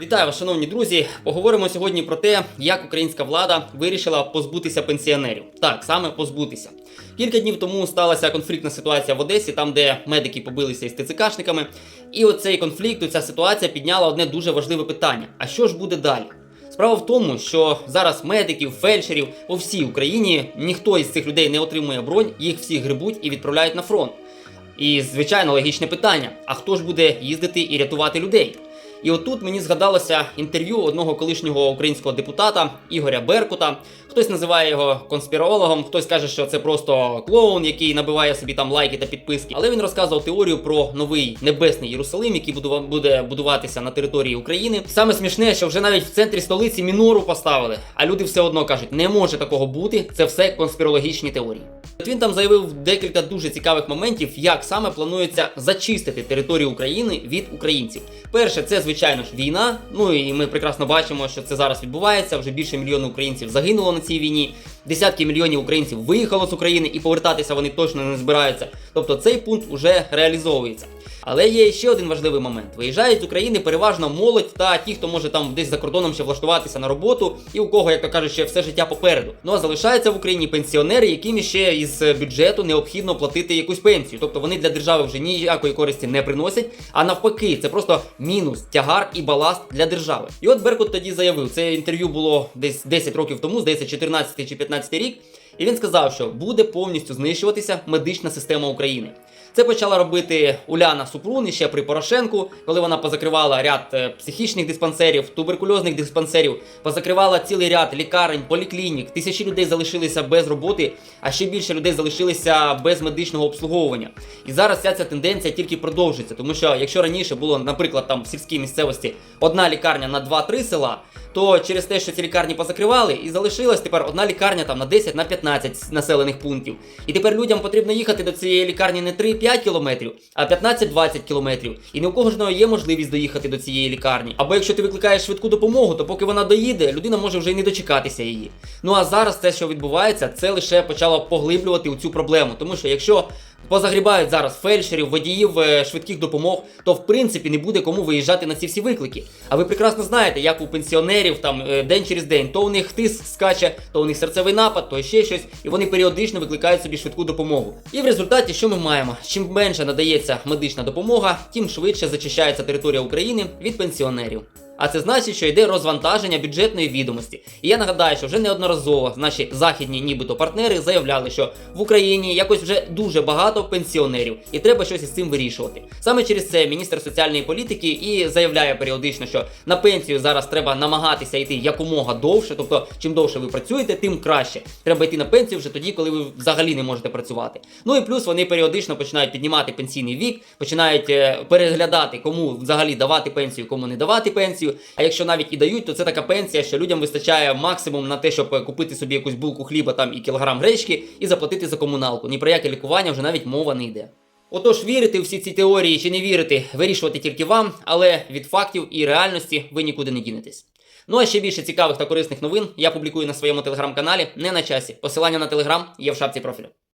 Вітаю шановні друзі. Поговоримо сьогодні про те, як українська влада вирішила позбутися пенсіонерів. Так, саме позбутися. Кілька днів тому сталася конфліктна ситуація в Одесі, там де медики побилися із ТЦКшниками. І оцей конфлікт, ця ситуація підняла одне дуже важливе питання: а що ж буде далі? Справа в тому, що зараз медиків, фельдшерів по всій Україні ніхто із цих людей не отримує бронь, їх всіх грибуть і відправляють на фронт. І звичайно логічне питання: а хто ж буде їздити і рятувати людей? І отут мені згадалося інтерв'ю одного колишнього українського депутата Ігоря Беркута. Хтось називає його конспірологом, хтось каже, що це просто клоун, який набиває собі там лайки та підписки. Але він розказував теорію про новий небесний Єрусалим, який буде будуватися на території України. Саме смішне, що вже навіть в центрі столиці мінору поставили, а люди все одно кажуть, не може такого бути. Це все конспірологічні теорії. От він там заявив декілька дуже цікавих моментів, як саме планується зачистити територію України від українців. Перше, це звичайно ж війна. Ну і ми прекрасно бачимо, що це зараз відбувається. Вже більше мільйона українців загинуло на цій війні. Десятки мільйонів українців виїхало з України і повертатися вони точно не збираються. Тобто цей пункт уже реалізовується. Але є ще один важливий момент: виїжджають з України переважно молодь та ті, хто може там десь за кордоном ще влаштуватися на роботу, і у кого, як то кажуть, ще все життя попереду. Ну а залишаються в Україні пенсіонери, яким ще із бюджету необхідно платити якусь пенсію. Тобто вони для держави вже ніякої користі не приносять. А навпаки, це просто мінус, тягар і баласт для держави. І от Беркут тоді заявив: це інтерв'ю було десь 10 років тому, здається, 14 чи 15 рік. І він сказав, що буде повністю знищуватися медична система України. Це почала робити Уляна Супрун ще при Порошенку, коли вона позакривала ряд е, психічних диспансерів, туберкульозних диспансерів, позакривала цілий ряд лікарень, поліклінік. Тисячі людей залишилися без роботи, а ще більше людей залишилися без медичного обслуговування. І зараз вся ця тенденція тільки продовжується, тому що якщо раніше було, наприклад, там в сільській місцевості одна лікарня на 2-3 села, то через те, що ці лікарні позакривали, і залишилась тепер одна лікарня там на 10 на 15 населених пунктів. І тепер людям потрібно їхати до цієї лікарні не 3-5 кілометрів, а 15-20 кілометрів. І не у кожного є можливість доїхати до цієї лікарні. Або якщо ти викликаєш швидку допомогу, то поки вона доїде, людина може вже й не дочекатися її. Ну а зараз те, що відбувається, це лише почало поглиблювати у цю проблему, тому що якщо позагрібають зараз фельдшерів, водіїв е, швидких допомог, то в принципі не буде кому виїжджати на ці всі виклики. А ви прекрасно знаєте, як у пенсіонерів там е, день через день, то у них тиск скаче, то у них серцевий напад, то ще щось, і вони періодично викликають собі швидку допомогу. І в результаті, що ми маємо? Чим менше надається медична допомога, тим швидше зачищається територія України від пенсіонерів. А це значить, що йде розвантаження бюджетної відомості. І я нагадаю, що вже неодноразово наші західні, нібито партнери, заявляли, що в Україні якось вже дуже багато пенсіонерів, і треба щось із цим вирішувати. Саме через це міністр соціальної політики і заявляє періодично, що на пенсію зараз треба намагатися йти якомога довше. Тобто, чим довше ви працюєте, тим краще. Треба йти на пенсію вже тоді, коли ви взагалі не можете працювати. Ну і плюс вони періодично починають піднімати пенсійний вік, починають е, переглядати, кому взагалі давати пенсію, кому не давати пенсію. А якщо навіть і дають, то це така пенсія, що людям вистачає максимум на те, щоб купити собі якусь булку хліба там і кілограм гречки і заплатити за комуналку. Ні про яке лікування вже навіть мова не йде. Отож, вірити у всі ці теорії чи не вірити, вирішувати тільки вам, але від фактів і реальності ви нікуди не дінетесь. Ну а ще більше цікавих та корисних новин я публікую на своєму телеграм-каналі не на часі. Посилання на телеграм є в шапці профілю.